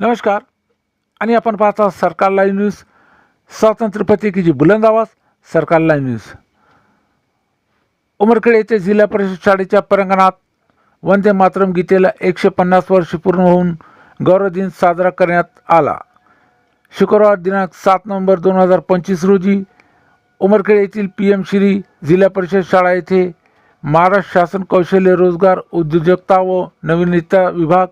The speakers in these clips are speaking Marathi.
नमस्कार. आणि आपण पाहता सरकार लाईव्ह न्यूज. स्वातंत्र्य पत्रिकेची बुलंद आवाज सरकार लाईव्ह न्यूज. उमरखेड येथे जिल्हा परिषद शाळेच्या प्रांगणात वंदे मातरम गीतेला एकशे पन्नास वर्ष पूर्ण होऊन गौरव दिन साजरा करण्यात आला. शुक्रवार दिनांक सात नोव्हेंबर दोन हजार पंचवीस रोजी उमरखेड येथील पी एम श्री जिल्हा परिषद शाळा येथे महाराष्ट्र शासन कौशल्य रोजगार उद्योजकता व नवीनता विभाग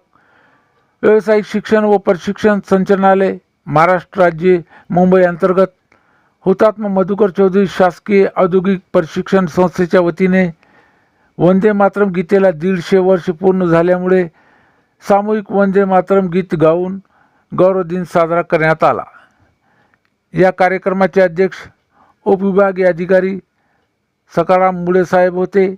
व्यावसायिक शिक्षण व प्रशिक्षण संचालनालय महाराष्ट्र राज्य मुंबई अंतर्गत. हुतात्मा मधुकर चौधरी शासकीय औद्योगिक प्रशिक्षण संस्थेच्या वतीने वंदे मातरम गीतेला दीडशे वर्ष पूर्ण झाल्यामुळे सामूहिक वंदे मातरम गीत गाऊन गौरव दिन साजरा करण्यात आला. या कार्यक्रमाचे अध्यक्ष उपविभागीय अधिकारी सकाराम मुळे साहेब होते.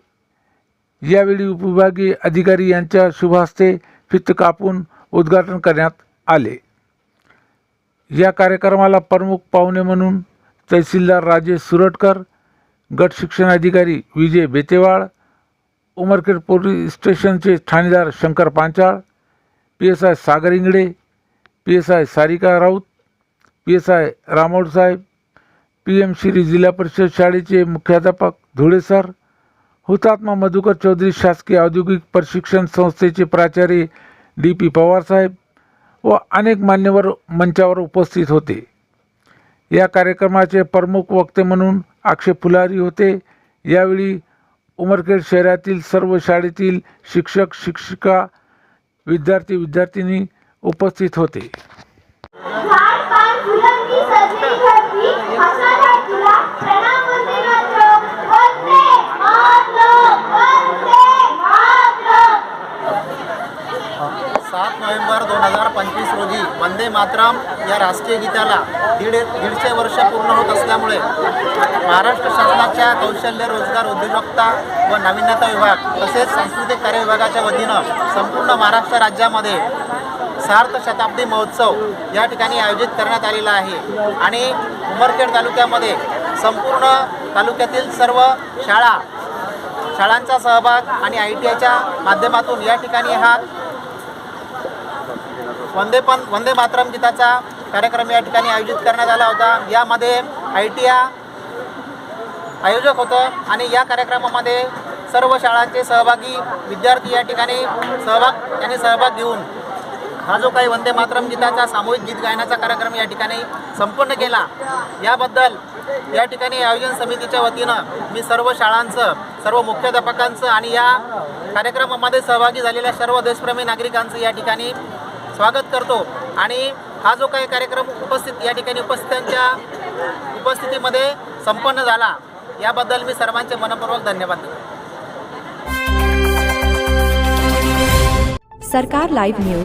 यावेळी उपविभागीय अधिकारी यांच्या शुभ हस्ते फित कापून उद्घाटन करण्यात आले. या कार्यक्रमाला प्रमुख पाहुणे म्हणून तहसीलदार राजेश सुरटकर गट शिक्षण अधिकारी विजय बेतेवाळ उमरखेड पोलीस स्टेशनचे ठाणेदार Shankar Panchal P S I Sagar Ingde P S I Sarika Raut P S I Ramod Saheb P M Shri जिल्हा परिषद शाळेचे मुख्याध्यापक धुळे सर हुतात्मा मधुकर चौधरी शासकीय औद्योगिक प्रशिक्षण संस्थेचे प्राचार्य डी पी पवार साहेब व अनेक मान्यवर मंचावर उपस्थित होते. या कार्यक्रमाचे प्रमुख वक्ते म्हणून अक्षय फुलारी होते. यावेळी उमरखेड शहरातील सर्व शाळेतील शिक्षक शिक्षिका विद्यार्थी विद्यार्थिनी उपस्थित होते झाड पान फुलंची सजली धरती हसत तुला प्रणाम वंदे मातरम वंदे मातरम वंदे मातरम सात नोव्हेंबर दोन हजार पंचवीस रोजी वंदे मातरम या राष्ट्रीय गीताला दीड दीडशे वर्ष पूर्ण होत असल्यामुळे महाराष्ट्र शासनाच्या कौशल्य रोजगार उद्योजकता व नाविन्यता विभाग तसेच सांस्कृतिक कार्य विभागाच्या वतीनं संपूर्ण महाराष्ट्र राज्यामध्ये सार्थ शताब्दी महोत्सव या ठिकाणी आयोजित करण्यात आलेला आहे. आणि उमरखेड तालुक्यामध्ये संपूर्ण तालुक्यातील सर्व शाळा शाळांचा सहभाग आणि आय टी आयच्या माध्यमातून या ठिकाणी हा वंदे पण वंदे मातरम गीताचा कार्यक्रम या ठिकाणी आयोजित करण्यात आला होता. यामध्ये आय टी आयोजक होतं आणि या कार्यक्रमामध्ये सर्व शाळांचे सहभागी विद्यार्थी या ठिकाणी सहभाग यांनी सहभाग घेऊन हा जो काही वंदे मातरम गीताचा सामूहिक गीत गायनाचा कार्यक्रम या ठिकाणी संपन्न केला. याबद्दल या ठिकाणी आयोजन समितीच्या वतीनं मी सर्व शाळांचं सर्व मुख्याध्यापकांचं आणि या कार्यक्रमामध्ये सहभागी झालेल्या सर्व देशप्रेमी नागरिकांचं या ठिकाणी स्वागत करतो. आणि हा जो काही कार्यक्रम उपस्थित या ठिकाणी उपस्थितांच्या उपस्थितीमध्ये संपन्न झाला. याबद्दल मी सर्वांचे मनपूर्वक धन्यवाद देतो. सरकार लाईव्ह न्यूज